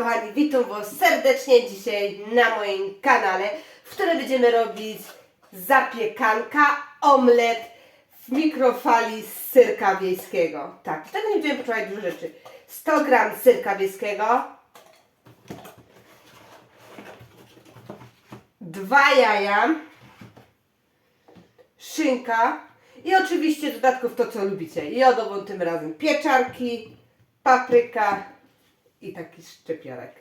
kochani, witam Was serdecznie dzisiaj na moim kanale, w którym będziemy robić zapiekanka, omlet w mikrofali z syrka wiejskiego. Tak, do tego nie będziemy potrzebować dużo rzeczy. 100 gram syrka wiejskiego, dwa jaja, szynka i oczywiście dodatków to co lubicie. Jodową tym razem pieczarki, papryka i taki szczypiorek.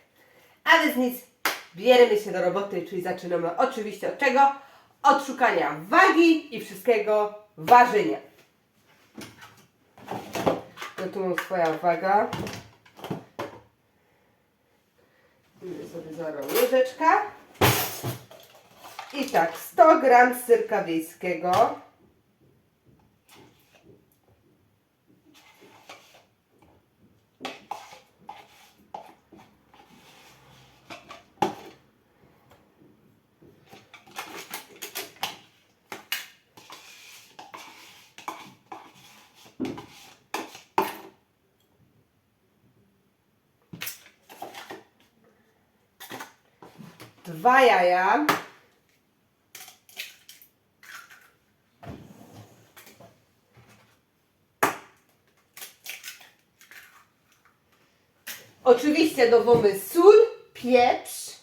A więc nic, bierzemy się do roboty, czyli zaczynamy oczywiście od czego? Od szukania wagi i wszystkiego ważenia. No tu mam swoja waga. Idę sobie zaraz łyżeczka. I tak, 100 gram syrka wiejskiego. Dwa jaja. Oczywiście dowolny sól, pieprz.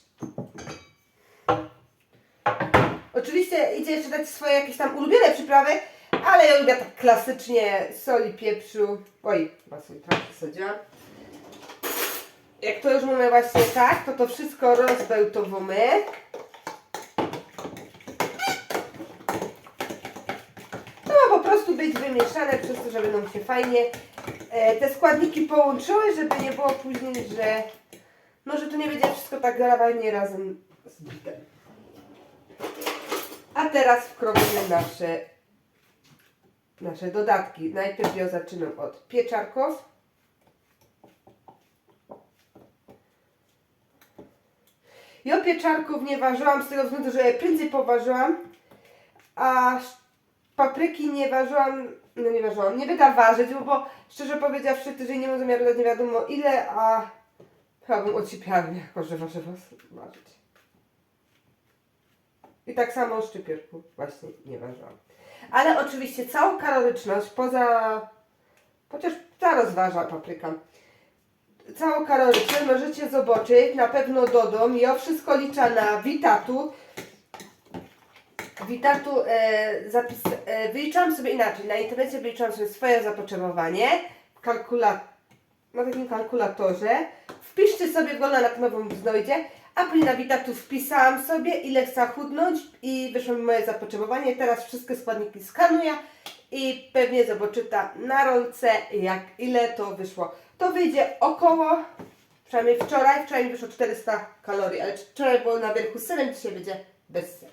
Oczywiście idzie jeszcze dać swoje jakieś tam ulubione przyprawy, ale ja lubię tak klasycznie soli, pieprzu. Oj, chyba sobie trochę wsadziłam. Jak to już mamy właśnie tak, to to wszystko rozbełtowamy. To ma po prostu być wymieszane przez to, żeby nam się fajnie e, te składniki połączyły, żeby nie było później, że no, że to nie będzie wszystko tak garawanie razem z bitem. A teraz wkrobimy nasze nasze dodatki. Najpierw ja zaczynam od pieczarków. Ja pieczarków nie ważyłam z tego względu, że prędzej poważyłam, a papryki nie ważyłam, no nie ważyłam, nie będę ważyć, bo, bo szczerze powiedziawszy, że nie mam zamiaru dać nie wiadomo ile, a chyba bym ocipiała, jako że waży ważyć. I tak samo szczypiorku właśnie nie ważyłam. Ale oczywiście całą kaloryczność, poza, chociaż ta rozważa papryka, całą kaloryczność możecie zobaczyć, na pewno dodam. Ja wszystko liczę na Witatu. Witatu e, zapis, e, wyliczałam sobie inaczej. Na internecie wyliczałam sobie swoje zapotrzebowanie w kalkula, na takim kalkulatorze. Wpiszcie sobie go na nową znajdzie, a później na Witatu wpisałam sobie ile chcę chudnąć i wyszło mi moje zapotrzebowanie. Teraz wszystkie składniki skanuję i pewnie zobaczy ta na rolce jak ile to wyszło. To wyjdzie około, przynajmniej wczoraj, wczoraj mi wyszło 400 kalorii, ale wczoraj było na wierchu z serem, dzisiaj będzie bez sera.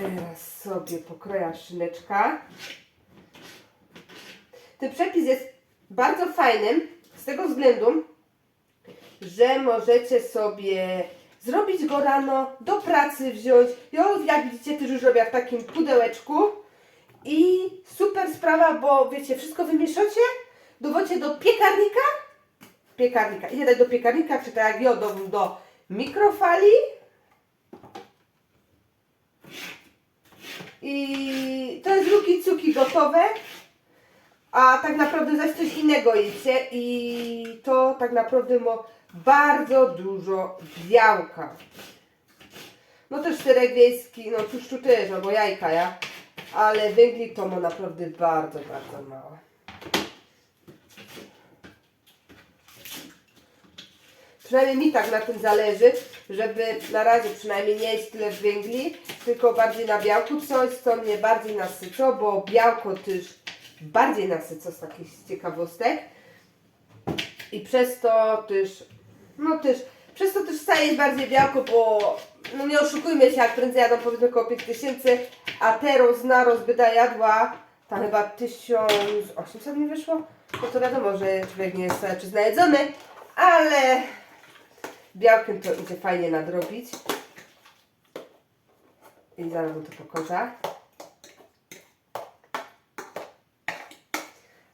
Teraz sobie pokroję szyneczka. Ten przepis jest bardzo fajny z tego względu, że możecie sobie zrobić go rano, do pracy wziąć. Ja jak widzicie też już robię w takim pudełeczku i super sprawa, bo wiecie, wszystko wymieszacie, dowocie do piekarnika, piekarnika, dać do piekarnika, czy tak jak ja do, do mikrofali i to jest ruki cuki gotowe, a tak naprawdę zaś coś innego jecie i to tak naprawdę ma bardzo dużo białka. No też serek wiejski, no tłuszczu też, albo jajka, ja. Ale węgli to ma naprawdę bardzo, bardzo mało. Przynajmniej mi tak na tym zależy, żeby na razie przynajmniej nie jeść tyle węgli, tylko bardziej na białku coś, co mnie bardziej nasyco, bo białko też bardziej nasyca z takich ciekawostek. I przez to też, no też, przez to też staje jest bardziej białko, bo no nie oszukujmy się, jak prędzej jadą powiedzmy około 5000, a teraz na rozbyda jadła tam chyba 1800 mi wyszło. No to wiadomo, że człowiek nie jest cały czas najedzony, ale białkiem to idzie fajnie nadrobić. I zaraz mu to pokażę.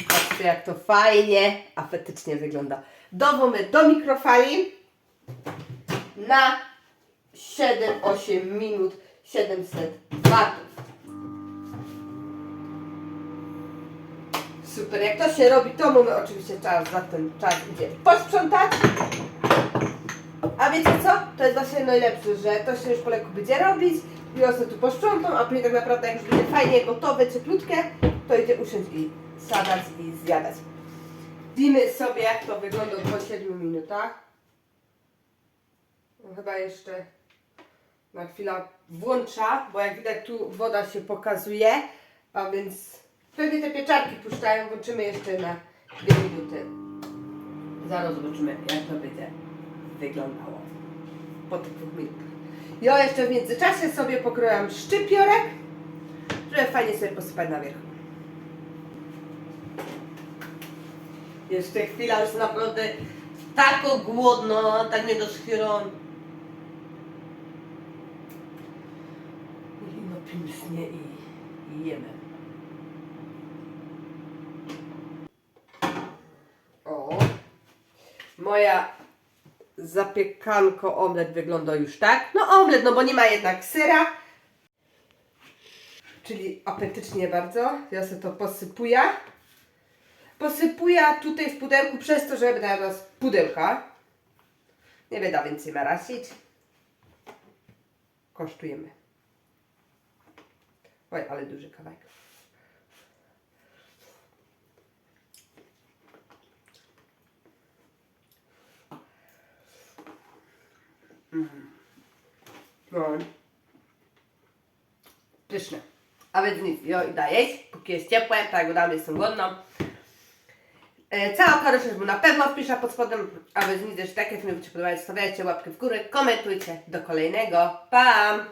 Patrzcie, jak to fajnie, apetycznie wygląda. Dowómy do mikrofali na 7-8 minut 700 watów. Super, jak to się robi, to mamy oczywiście czas, za ten czas idzie posprzątać. A wiecie co? To jest właśnie najlepsze, że to się już po lekku będzie robić i osoby tu posprzątą, a później tak naprawdę jak już będzie fajnie gotowe, cieplutkie, to idzie usiąść i sadać i zjadać. Widzimy sobie jak to wygląda po 7 minutach. No, chyba jeszcze na chwilę włącza, bo jak widać tu woda się pokazuje, a więc pewnie te pieczarki puszczają, włączymy jeszcze na 2 minuty. Zaraz zobaczymy jak to będzie wyglądało po tych dwóch minutach. Ja jeszcze w międzyczasie sobie pokroję szczypiorek, żeby fajnie sobie posypać na wierzchu. Jeszcze chwila, już naprawdę tak głodno, tak nie doschwieron. I no pilsnie i, i jemy. Moja zapiekanko omlet wygląda już tak. No omlet, no bo nie ma jednak syra. Czyli apetycznie bardzo. Ja sobie to posypuję. Posypuję tutaj w pudełku przez to, żeby dać z pudełka. Nie będę więcej marasić. Kosztujemy. Oj, ale duży kawałek. No. Pyszne. A więc nic, jo i daję, póki jest ciepłe, tak jak dam, jestem głodna. E, cała karosz mu na pewno wpiszę pod spodem, a więc nic, jeśli takie filmy się podobają, stawiajcie łapkę w górę, komentujcie. Do kolejnego. Pam!